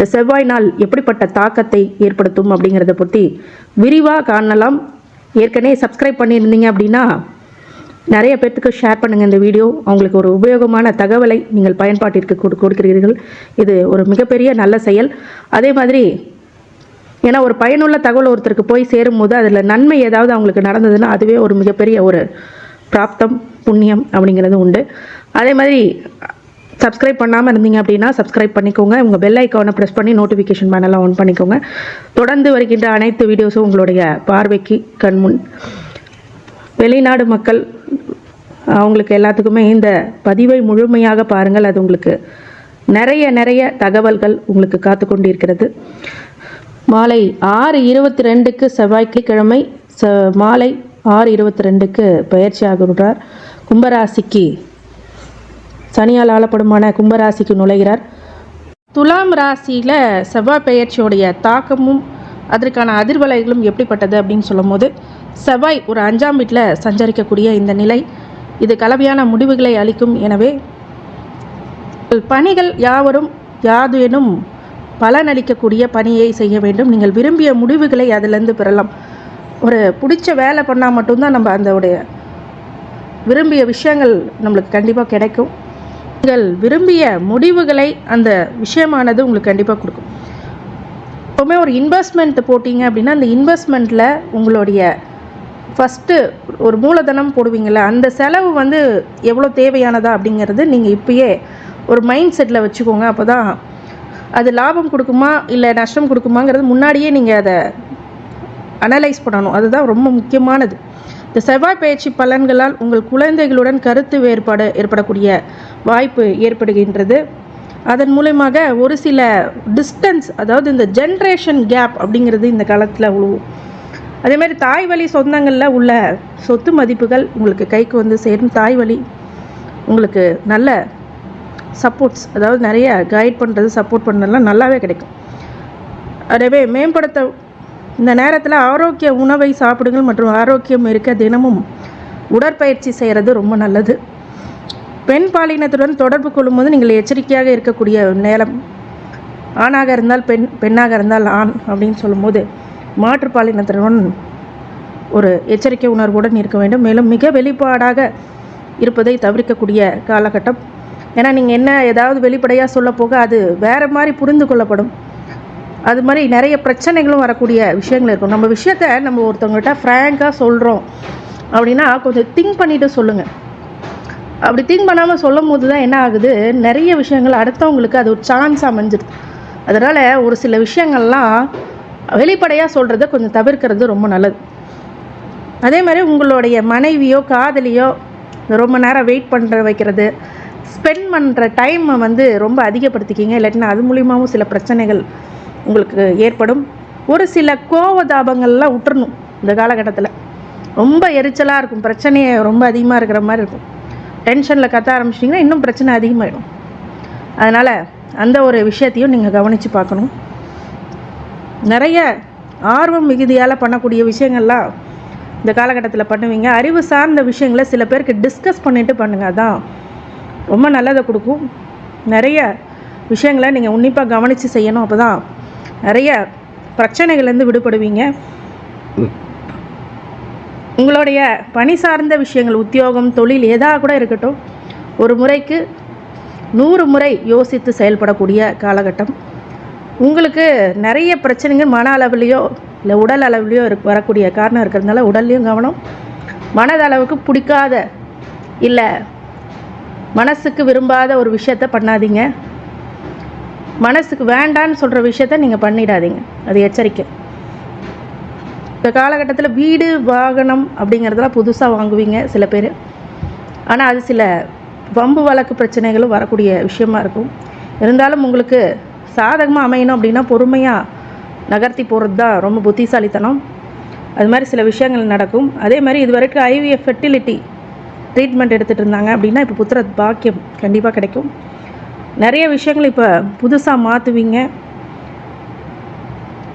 இந்த செவ்வாய் நாள் எப்படிப்பட்ட தாக்கத்தை ஏற்படுத்தும் அப்படிங்கிறத பற்றி விரிவாக காணலாம். ஏற்கனவே சப்ஸ்கிரைப் பண்ணியிருந்தீங்க அப்படின்னா நிறைய பேர்த்துக்கு ஷேர் பண்ணுங்கள் இந்த வீடியோ அவங்களுக்கு ஒரு உபயோகமான தகவலை நீங்கள் பயன்பாட்டிற்கு கொடு கொடுக்கிறீர்கள். இது ஒரு மிகப்பெரிய நல்ல செயல். அதே மாதிரி ஏன்னா ஒரு பயனுள்ள தகவல் ஒருத்தருக்கு போய் சேரும்போது அதில் நன்மை ஏதாவது அவங்களுக்கு நடந்ததுன்னா அதுவே ஒரு மிகப்பெரிய ஒரு பிராப்தம் புண்ணியம் அப்படிங்கிறது உண்டு. அதே மாதிரி சப்ஸ்கிரைப் பண்ணாமல் இருந்தீங்க அப்படின்னா சப்ஸ்கிரைப் பண்ணிக்கோங்க. உங்கள் பெல் ஐக்கானை ப்ரெஸ் பண்ணி நோட்டிஃபிகேஷன் பேனலாம் ஆன் பண்ணிக்கோங்க. தொடர்ந்து வருகின்ற அனைத்து வீடியோஸும் உங்களுடைய பார்வைக்கு கண்முன் வெளிநாடு மக்கள் அவங்களுக்கு எல்லாத்துக்குமே இந்த பதிவை முழுமையாக பாருங்கள். அது உங்களுக்கு நிறைய நிறைய தகவல்கள் உங்களுக்கு காத்து கொண்டிருக்கிறது. மாலை ஆறு இருபத்தி ரெண்டுக்கு செவ்வாய்க்கிழமை ச மாலை ஆறு இருபத்தி ரெண்டுக்கு பயிற்சி ஆகிறார் கும்பராசிக்கு சனியால் ஆளப்படுமான கும்பராசிக்கு நுழைகிறார். துலாம் ராசியில் செவ்வாய் பெயர்ச்சியோடைய தாக்கமும் அதற்கான அதிர்வலைகளும் எப்படிப்பட்டது அப்படின்னு சொல்லும்போது செவ்வாய் ஒரு அஞ்சாம் வீட்டில் சஞ்சரிக்கக்கூடிய இந்த நிலை. இது கலவையான முடிவுகளை அளிக்கும். எனவே பணிகள் யாவரும் யாதேனும் பலனளிக்கக்கூடிய பணியை செய்ய வேண்டும். நீங்கள் விரும்பிய முடிவுகளை அதிலிருந்து பெறலாம். ஒரு பிடிச்ச வேலை பண்ணால் மட்டும்தான் நம்ம அந்த உடைய விரும்பிய விஷயங்கள் நம்மளுக்கு கண்டிப்பாக கிடைக்கும். நீங்கள் விரும்பிய முடிவுகளை அந்த விஷயமானது உங்களுக்கு கண்டிப்பாக கொடுக்கும். எப்போவுமே ஒரு இன்வெஸ்ட்மெண்ட் போட்டிங்க அப்படின்னா அந்த இன்வெஸ்ட்மெண்ட்டில் உங்களுடைய ஃபஸ்ட்டு ஒரு மூலதனம் போடுவீங்கள்ல அந்த செலவு வந்து எவ்வளோ தேவையானதா அப்படிங்கிறது நீங்கள் இப்பயே ஒரு மைண்ட் செட்டில் வச்சுக்கோங்க. அப்போ தான் அது லாபம் கொடுக்குமா இல்லை நஷ்டம் கொடுக்குமாங்கிறது முன்னாடியே நீங்கள் அதை அனலைஸ் பண்ணணும். அதுதான் ரொம்ப முக்கியமானது. இந்த செவ்வாய் பயிற்சி பலன்களால் உங்கள் குழந்தைகளுடன் கருத்து வேறுபாடு ஏற்படக்கூடிய வாய்ப்பு ஏற்படுகின்றது. அதன் மூலயமாக ஒரு சில டிஸ்டன்ஸ் அதாவது இந்த ஜென்ரேஷன் கேப் அப்படிங்கிறது இந்த காலத்தில் உழுவும். அதே மாதிரி தாய் வழி சொந்தங்களில் உள்ள சொத்து மதிப்புகள் உங்களுக்கு கைக்கு வந்து சேரும். தாய் வழி உங்களுக்கு நல்ல சப்போர்ட்ஸ் அதாவது நிறைய கைட் பண்ணுறது சப்போர்ட் பண்ணுறதுலாம் நல்லாவே கிடைக்கும். அதேவே மேம்படுத்த இந்த நேரத்தில் ஆரோக்கிய உணவை சாப்பிடுங்கள் மற்றும் ஆரோக்கியம் இருக்க தினமும் உடற்பயிற்சி செய்கிறது ரொம்ப நல்லது. பெண் பாலினத்துடன் தொடர்பு கொள்ளும்போது நீங்கள் எச்சரிக்கையாக இருக்கக்கூடிய நேரம். ஆணாக இருந்தால் பெண் பெண்ணாக இருந்தால் ஆண் அப்படின்னு சொல்லும்போது மாற்றுப்பாலினத்துடன் ஒரு எச்சரிக்கை உணர்வுடன் இருக்க வேண்டும். மேலும் மிக வெளிப்பாடாக இருப்பதை தவிர்க்கக்கூடிய காலகட்டம். ஏன்னா நீங்கள் என்ன ஏதாவது வெளிப்படையாக சொல்ல போக அது வேறு மாதிரி புரிந்து கொள்ளப்படும். அது மாதிரி நிறைய பிரச்சனைகளும் வரக்கூடிய விஷயங்கள் இருக்கும். நம்ம விஷயத்த நம்ம ஒருத்தவங்கள்ட்ட ஃப்ரேங்காக சொல்கிறோம் அப்படின்னா கொஞ்சம் திங்க் பண்ணிவிட்டு சொல்லுங்கள் அப்படி திங்க் பண்ணாமல் சொல்லும் போது தான் என்ன ஆகுது? நிறைய விஷயங்கள் அடுத்தவங்களுக்கு அது ஒரு சான்ஸ் அமைஞ்சிருது. அதனால் ஒரு சில விஷயங்கள்லாம் வெளிப்படையாக சொல்கிறத கொஞ்சம் தவிர்க்கிறது ரொம்ப நல்லது. அதே மாதிரி உங்களுடைய மனைவியோ காதலியோ ரொம்ப நேரம் வெயிட் பண்ணுற வைக்கிறது ஸ்பெண்ட் பண்ணுற டைமை வந்து ரொம்ப அதிகப்படுத்திக்கிங்க. இல்லாட்டினா அது மூலியமாகவும் சில பிரச்சனைகள் உங்களுக்கு ஏற்படும். ஒரு சில கோவதாபங்கள்லாம் விட்டுறணும் இந்த காலகட்டத்தில். ரொம்ப எரிச்சலாக இருக்கும். பிரச்சனையை ரொம்ப அதிகமாக இருக்கிற மாதிரி இருக்கும். டென்ஷனில் கத்த ஆரம்பிச்சிட்டிங்கன்னா இன்னும் பிரச்சனை அதிகமாகிடும் அதனால் அந்த ஒரு விஷயத்தையும் நீங்கள் கவனித்து பார்க்கணும். நிறைய ஆர்வம் மிகுதியால் பண்ணக்கூடிய விஷயங்கள்லாம் இந்த காலகட்டத்தில் பண்ணுவீங்க. அறிவு சார்ந்த விஷயங்களை சில பேருக்கு டிஸ்கஸ் பண்ணிவிட்டு பண்ணுங்கள் அதான் ரொம்ப நல்லதை கொடுக்கும். நிறைய விஷயங்களை நீங்கள் உன்னிப்பாக கவனித்து செய்யணும். அப்போ தான் நிறைய பிரச்சனைகள்லேருந்து விடுபடுவீங்க. உங்களுடைய பணி சார்ந்த விஷயங்கள் உத்தியோகம் தொழில் எதாக கூட இருக்கட்டும் ஒரு முறைக்கு நூறு முறை யோசித்து செயல்படக்கூடிய காலகட்டம். உங்களுக்கு நிறைய பிரச்சனைகள் மன அளவுலேயோ இல்லை உடல் அளவுலேயோ இரு வரக்கூடிய காரணம் இருக்கிறதுனால உடல்லையும் கவனம் மனதளவுக்கு பிடிக்காத இல்லை மனசுக்கு விரும்பாத ஒரு விஷயத்த பண்ணாதீங்க. மனசுக்கு வேண்டான்னு சொல்கிற விஷயத்த நீங்கள் பண்ணிடாதீங்க. அது எச்சரிக்கை. இந்த காலகட்டத்தில் வீடு வாகனம் அப்படிங்கிறதெல்லாம் புதுசாக வாங்குவீங்க சில பேர். ஆனால் அது சில வம்பு வழக்கு பிரச்சனைகளும் வரக்கூடிய விஷயமா இருக்கும். இருந்தாலும் உங்களுக்கு சாதகமாக அமையணும் அப்படின்னா பொறுமையாக நகர்த்தி போகிறது தான் ரொம்ப புத்திசாலித்தனம். அது மாதிரி சில விஷயங்கள் நடக்கும். அதே மாதிரி இது வரைக்கும் ஐவிஎஃப் ஃபெர்டிலிட்டி ட்ரீட்மெண்ட் எடுத்துகிட்டு இருந்தாங்க அப்படின்னா இப்போ புத்திர பாக்கியம் கண்டிப்பாக கிடைக்கும். நிறைய விஷயங்கள் இப்போ புதுசாக மாற்றுவீங்க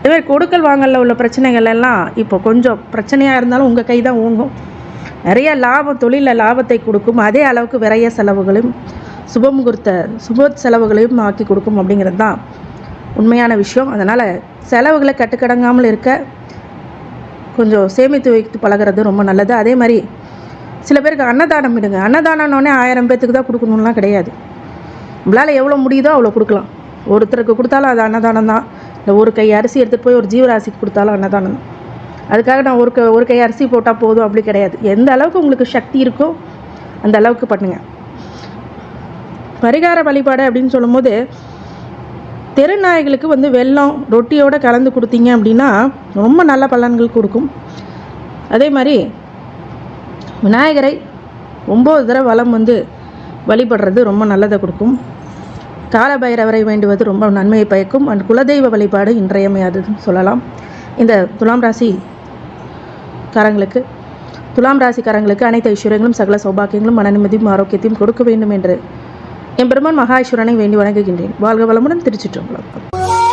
இதுவே கொடுக்கல் வாங்கலில் உள்ள பிரச்சனைகள் எல்லாம் இப்போ கொஞ்சம் பிரச்சனையாக இருந்தாலும் உங்கள் கை தான் ஊங்கும் நிறைய லாபம் தொழிலில் லாபத்தை கொடுக்கும். அதே அளவுக்கு விரைய செலவுகளையும் சுபமுகூர்த்த சுப செலவுகளையும் ஆக்கி கொடுக்கும் அப்படிங்கிறது தான் உண்மையான விஷயம். அதனால் செலவுகளை கட்டுக்கடங்காமல் இருக்க கொஞ்சம் சேமித்து வைத்து பழகிறது ரொம்ப நல்லது. அதே மாதிரி சில பேருக்கு அன்னதானம் விடுங்க. அன்னதானம்னோடனே ஆயிரம் பேர்த்துக்கு தான் கொடுக்கணும்லாம் கிடையாது. நம்மளால் எவ்வளோ முடியுதோ அவ்வளோ கொடுக்கலாம். ஒருத்தருக்கு கொடுத்தாலும் அது அன்னதானம் தான். இல்லை ஒரு கை அரிசி எடுத்துகிட்டு போய் ஒரு ஜீவராசிக்கு கொடுத்தாலும் அன்னதானம் தான். அதுக்காக நான் ஒரு க ஒரு கை அரிசி போட்டால் போதும் அப்படி கிடையாது. எந்த அளவுக்கு உங்களுக்கு சக்தி இருக்கோ அந்த அளவுக்கு பண்ணுங்கள் பரிகார வழிபாடு அப்படின்னு சொல்லும்போது தெருநாய்களுக்கு வந்து வெல்லம் ரொட்டியோடு கலந்து கொடுத்தீங்க அப்படின்னா ரொம்ப நல்ல பலன்கள் கொடுக்கும். அதே மாதிரி விநாயகரை ஒம்பது தடவை வளம் வந்து வழிபடுறது ரொம்ப நல்லதை கொடுக்கும். காலபைரவரை வேண்டுவது ரொம்ப நன்மையை பயக்கும். அண்ட் குலதெய்வ வழிபாடு இன்றையமையாததுன்னு சொல்லலாம். இந்த துலாம் ராசி காரங்களுக்கு துலாம் ராசிக்காரங்களுக்கு அனைத்து ஐஸ்வர்யங்களும் சகல சௌபாக்கியங்களும் மன நிம்மதியும் ஆரோக்கியத்தையும் கொடுக்க வேண்டும் என்று எம்பெருமான் மகா ஐஸ்வரனை வேண்டி வணங்குகின்றேன். வாழ்க வளமுடன் திருச்சிற்றம்பலம்.